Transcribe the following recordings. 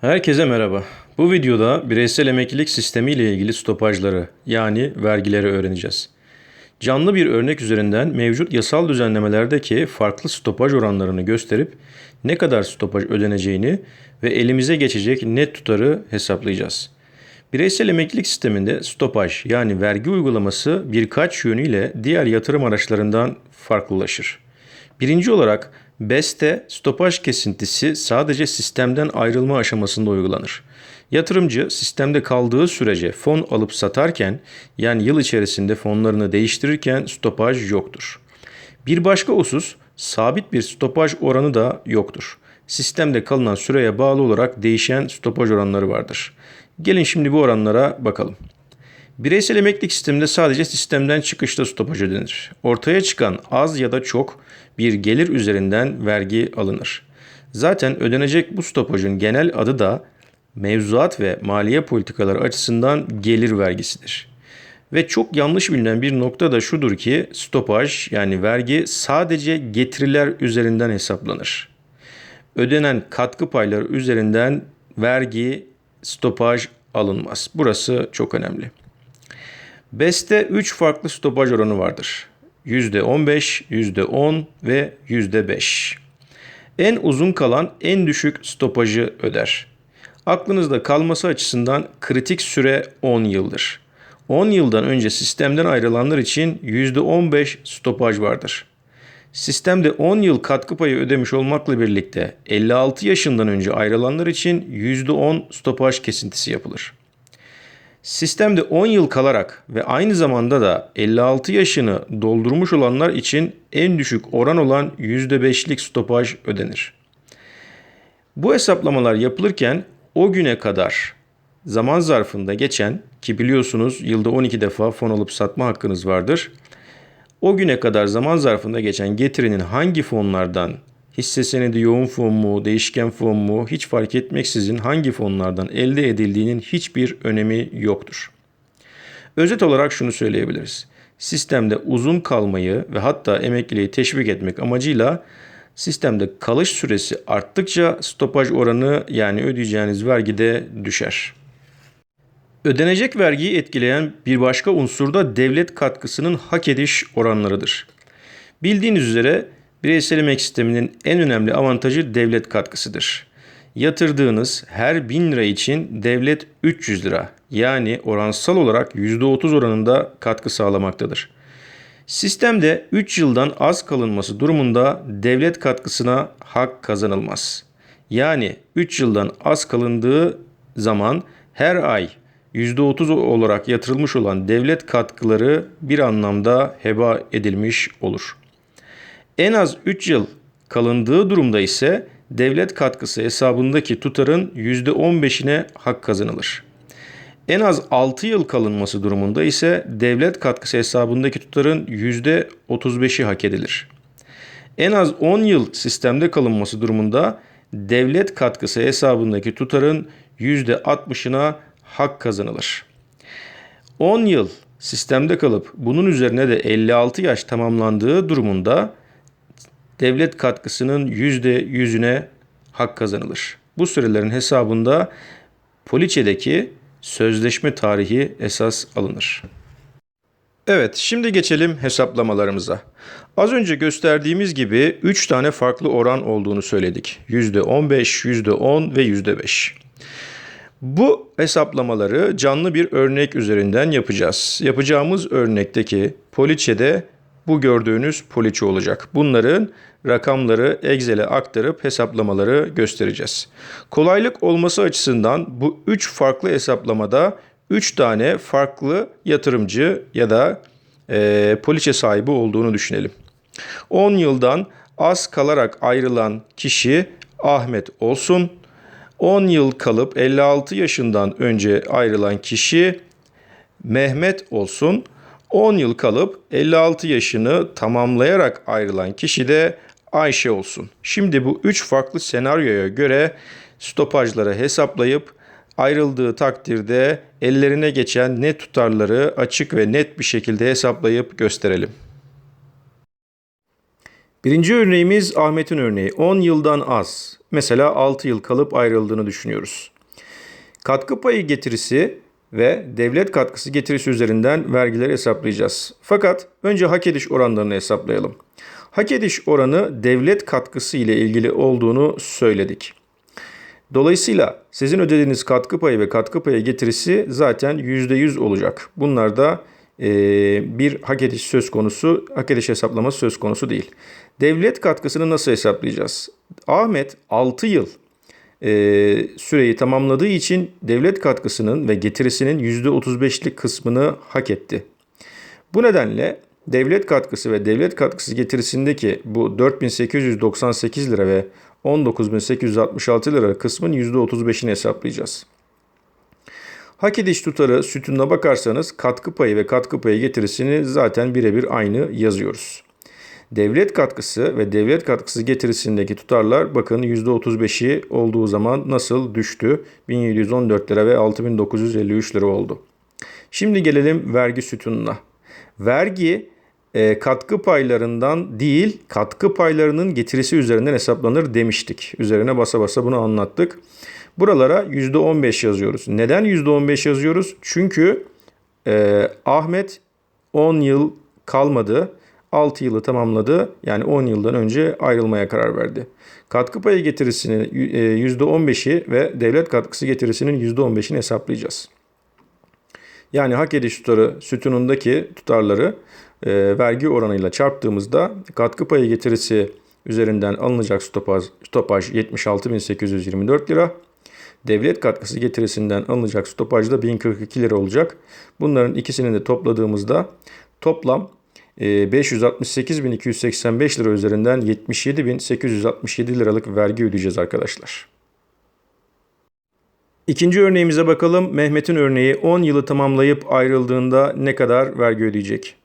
Herkese merhaba. Bu videoda bireysel emeklilik sistemi ile ilgili stopajları yani vergileri öğreneceğiz. Canlı bir örnek üzerinden mevcut yasal düzenlemelerdeki farklı stopaj oranlarını gösterip ne kadar stopaj ödeneceğini ve elimize geçecek net tutarı hesaplayacağız. Bireysel emeklilik sisteminde stopaj yani vergi uygulaması birkaç yönüyle diğer yatırım araçlarından farklılaşır. Birinci olarak BES'te stopaj kesintisi sadece sistemden ayrılma aşamasında uygulanır. Yatırımcı sistemde kaldığı sürece fon alıp satarken yani yıl içerisinde fonlarını değiştirirken stopaj yoktur. Bir başka husus sabit bir stopaj oranı da yoktur. Sistemde kalınan süreye bağlı olarak değişen stopaj oranları vardır. Gelin şimdi bu oranlara bakalım. Bireysel emeklilik sisteminde sadece sistemden çıkışta stopaj ödenir. Ortaya çıkan az ya da çok bir gelir üzerinden vergi alınır. Zaten ödenecek bu stopajın genel adı da mevzuat ve maliye politikaları açısından gelir vergisidir. Ve çok yanlış bilinen bir nokta da şudur ki stopaj yani vergi sadece getiriler üzerinden hesaplanır. Ödenen katkı payları üzerinden vergi stopaj alınmaz. Burası çok önemli. BES'te 3 farklı stopaj oranı vardır. %15, %10 ve %5. En uzun kalan en düşük stopajı öder. Aklınızda kalması açısından kritik süre 10 yıldır. 10 yıldan önce sistemden ayrılanlar için %15 stopaj vardır. Sistemde 10 yıl katkı payı ödemiş olmakla birlikte 56 yaşından önce ayrılanlar için %10 stopaj kesintisi yapılır. Sistemde 10 yıl kalarak ve aynı zamanda da 56 yaşını doldurmuş olanlar için en düşük oran olan %5'lik stopaj ödenir. Bu hesaplamalar yapılırken o güne kadar zaman zarfında geçen ki biliyorsunuz yılda 12 defa fon alıp satma hakkınız vardır. O güne kadar zaman zarfında geçen getirinin hangi fonlardan hisse senedi yoğun fon mu, değişken fon mu hiç fark etmeksizin hangi fonlardan elde edildiğinin hiçbir önemi yoktur. Özet olarak şunu söyleyebiliriz. Sistemde uzun kalmayı ve hatta emekliliği teşvik etmek amacıyla sistemde kalış süresi arttıkça stopaj oranı yani ödeyeceğiniz vergi de düşer. Ödenecek vergiyi etkileyen bir başka unsur da devlet katkısının hak ediş oranlarıdır. Bildiğiniz üzere bireysel emek sisteminin en önemli avantajı devlet katkısıdır. Yatırdığınız her 1000 lira için devlet 300 lira yani oransal olarak %30 oranında katkı sağlamaktadır. Sistemde 3 yıldan az kalınması durumunda devlet katkısına hak kazanılmaz. Yani 3 yıldan az kalındığı zaman her ay %30 olarak yatırılmış olan devlet katkıları bir anlamda heba edilmiş olur. En az 3 yıl kalındığı durumda ise devlet katkısı hesabındaki tutarın %15'ine hak kazanılır. En az 6 yıl kalınması durumunda ise devlet katkısı hesabındaki tutarın %35'i hak edilir. En az 10 yıl sistemde kalınması durumunda devlet katkısı hesabındaki tutarın %60'ına hak kazanılır. 10 yıl sistemde kalıp bunun üzerine de 56 yaş tamamlandığı durumunda devlet katkısının %100'üne hak kazanılır. Bu sürelerin hesabında poliçedeki sözleşme tarihi esas alınır. Evet, şimdi geçelim hesaplamalarımıza. Az önce gösterdiğimiz gibi 3 tane farklı oran olduğunu söyledik. %15, %10 ve %5. Bu hesaplamaları canlı bir örnek üzerinden yapacağız. Yapacağımız örnekteki poliçede bu gördüğünüz poliçe olacak. Bunların rakamları Excel'e aktarıp hesaplamaları göstereceğiz. Kolaylık olması açısından bu 3 farklı hesaplamada 3 tane farklı yatırımcı ya da e, poliçe sahibi olduğunu düşünelim. 10 yıldan az kalarak ayrılan kişi Ahmet olsun. 10 yıl kalıp 56 yaşından önce ayrılan kişi Mehmet olsun. 10 yıl kalıp 56 yaşını tamamlayarak ayrılan kişi de Ayşe olsun. Şimdi bu 3 farklı senaryoya göre stopajları hesaplayıp ayrıldığı takdirde ellerine geçen net tutarları açık ve net bir şekilde hesaplayıp gösterelim. Birinci örneğimiz Ahmet'in örneği. 10 yıldan az. mesela 6 yıl kalıp ayrıldığını düşünüyoruz. Katkı payı getirisi ve devlet katkısı getirisi üzerinden vergileri hesaplayacağız. Fakat önce hak ediş oranlarını hesaplayalım. Hak ediş oranı devlet katkısı ile ilgili olduğunu söyledik. Dolayısıyla sizin ödediğiniz katkı payı ve katkı payı getirisi zaten %100 olacak. Bunlar da bir hak ediş söz konusu, hak ediş hesaplaması söz konusu değil. Devlet katkısını nasıl hesaplayacağız? Ahmet 6 yıl e, süreyi tamamladığı için devlet katkısının ve getirisinin %35'lik kısmını hak etti. Bu nedenle devlet katkısı ve devlet katkısı getirisindeki bu 4898 lira ve 19866 lira kısmın %35'ini hesaplayacağız. Hak ediş tutarı sütununa bakarsanız katkı payı ve katkı payı getirisini zaten birebir aynı yazıyoruz. Devlet katkısı ve devlet katkısı getirisindeki tutarlar bakın %35'i olduğu zaman nasıl düştü? 1714 lira ve 6953 lira oldu. Şimdi gelelim vergi sütununa. Vergi e, katkı paylarından değil katkı paylarının getirisi üzerinden hesaplanır demiştik. Üzerine basa basa bunu anlattık. Buralara %15 yazıyoruz. Neden %15 yazıyoruz? Çünkü e, Ahmet 10 yıl kalmadı. 6 yılı tamamladı. Yani 10 yıldan önce ayrılmaya karar verdi. Katkı payı getirisinin %15'i ve devlet katkısı getirisinin %15'ini hesaplayacağız. Yani hak ediş tutarı sütunundaki tutarları e, vergi oranıyla çarptığımızda katkı payı getirisi üzerinden alınacak stopaj, stopaj 76.824 lira. Devlet katkısı getirisinden alınacak stopaj da 1042 lira olacak. Bunların ikisini de topladığımızda toplam 568.285 e, lira üzerinden 77.867 liralık vergi ödeyeceğiz arkadaşlar. İkinci örneğimize bakalım. Mehmet'in örneği 10 yılı tamamlayıp ayrıldığında ne kadar vergi ödeyecek?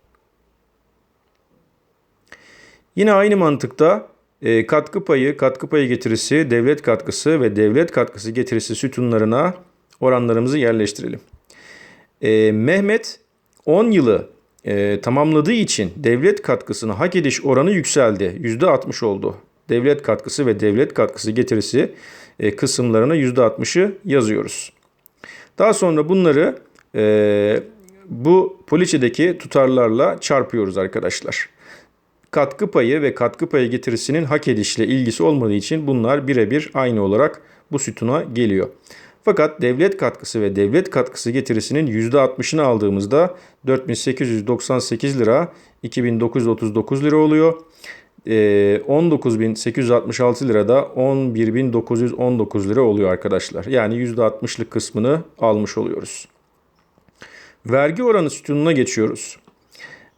Yine aynı mantıkta e, katkı payı, katkı payı getirisi, devlet katkısı ve devlet katkısı getirisi sütunlarına oranlarımızı yerleştirelim. E, Mehmet 10 yılı e, tamamladığı için devlet katkısını hak ediş oranı yükseldi. %60 oldu. Devlet katkısı ve devlet katkısı getirisi e, kısımlarına %60'ı yazıyoruz. Daha sonra bunları e, bu poliçedeki tutarlarla çarpıyoruz arkadaşlar. Katkı payı ve katkı payı getirisinin hak edişle ilgisi olmadığı için bunlar birebir aynı olarak bu sütuna geliyor. Fakat devlet katkısı ve devlet katkısı getirisinin %60'ını aldığımızda 4898 lira 2939 lira oluyor. 19.866 lira da 11.919 lira oluyor arkadaşlar. Yani %60'lık kısmını almış oluyoruz. Vergi oranı sütununa geçiyoruz.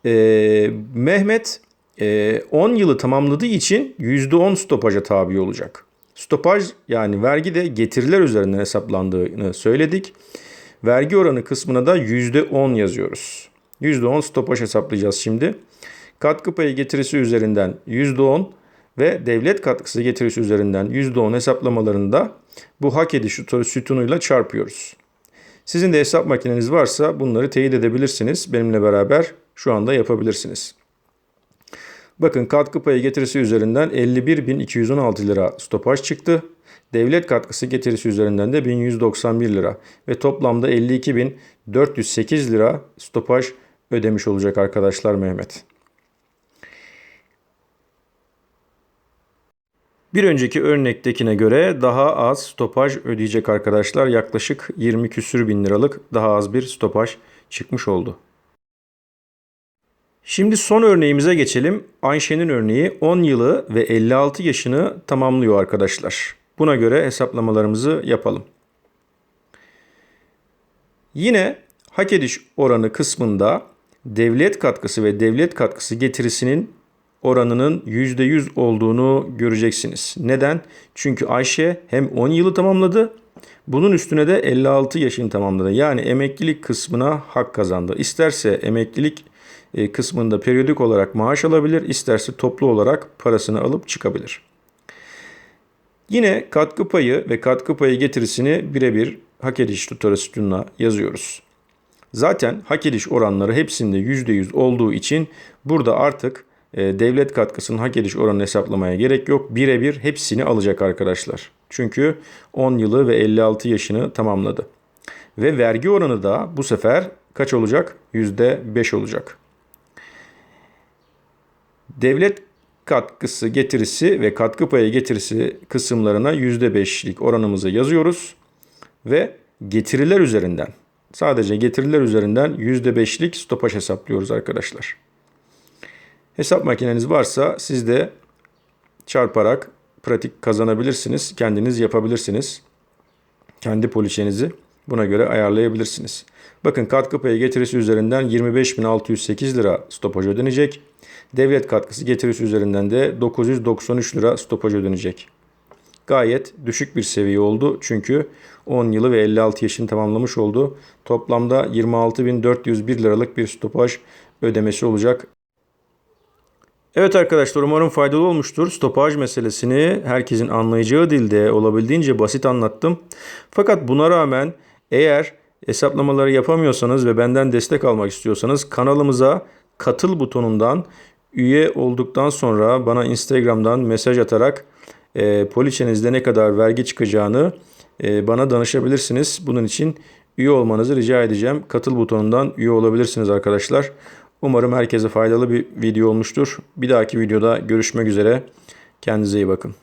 Ee, Mehmet e, 10 yılı tamamladığı için %10 stopaja tabi olacak. Stopaj yani vergi de getiriler üzerinden hesaplandığını söyledik. Vergi oranı kısmına da %10 yazıyoruz. %10 stopaj hesaplayacağız şimdi. Katkı payı getirisi üzerinden %10 ve devlet katkısı getirisi üzerinden %10 hesaplamalarında bu hak ediş sütunuyla çarpıyoruz. Sizin de hesap makineniz varsa bunları teyit edebilirsiniz. Benimle beraber şu anda yapabilirsiniz. Bakın katkı payı getirisi üzerinden 51.216 lira stopaj çıktı. Devlet katkısı getirisi üzerinden de 1191 lira ve toplamda 52.408 lira stopaj ödemiş olacak arkadaşlar Mehmet. Bir önceki örnektekine göre daha az stopaj ödeyecek arkadaşlar. Yaklaşık 20 küsür bin liralık daha az bir stopaj çıkmış oldu. Şimdi son örneğimize geçelim. Ayşe'nin örneği 10 yılı ve 56 yaşını tamamlıyor arkadaşlar. Buna göre hesaplamalarımızı yapalım. Yine hak ediş oranı kısmında devlet katkısı ve devlet katkısı getirisinin oranının %100 olduğunu göreceksiniz. Neden? Çünkü Ayşe hem 10 yılı tamamladı bunun üstüne de 56 yaşını tamamladı. Yani emeklilik kısmına hak kazandı. İsterse emeklilik kısmında periyodik olarak maaş alabilir, isterse toplu olarak parasını alıp çıkabilir. Yine katkı payı ve katkı payı getirisini birebir hak ediş tutarı sütununa yazıyoruz. Zaten hak ediş oranları hepsinde %100 olduğu için burada artık e, devlet katkısının hak ediş oranını hesaplamaya gerek yok. Birebir hepsini alacak arkadaşlar. Çünkü 10 yılı ve 56 yaşını tamamladı. Ve vergi oranı da bu sefer kaç olacak? %5 olacak. Devlet katkısı getirisi ve katkı payı getirisi kısımlarına %5'lik oranımızı yazıyoruz ve getiriler üzerinden sadece getiriler üzerinden %5'lik stopaj hesaplıyoruz arkadaşlar. Hesap makineniz varsa siz de çarparak pratik kazanabilirsiniz. Kendiniz yapabilirsiniz. Kendi poliçenizi buna göre ayarlayabilirsiniz. Bakın katkı payı getirisi üzerinden 25.608 lira stopaj ödenecek. Devlet katkısı getirisi üzerinden de 993 lira stopaj ödenecek. Gayet düşük bir seviye oldu çünkü 10 yılı ve 56 yaşını tamamlamış oldu. Toplamda 26.401 liralık bir stopaj ödemesi olacak. Evet arkadaşlar umarım faydalı olmuştur. Stopaj meselesini herkesin anlayacağı dilde olabildiğince basit anlattım. Fakat buna rağmen eğer hesaplamaları yapamıyorsanız ve benden destek almak istiyorsanız kanalımıza katıl butonundan üye olduktan sonra bana Instagram'dan mesaj atarak e, poliçenizde ne kadar vergi çıkacağını e, bana danışabilirsiniz. Bunun için üye olmanızı rica edeceğim. Katıl butonundan üye olabilirsiniz arkadaşlar. Umarım herkese faydalı bir video olmuştur. Bir dahaki videoda görüşmek üzere. Kendinize iyi bakın.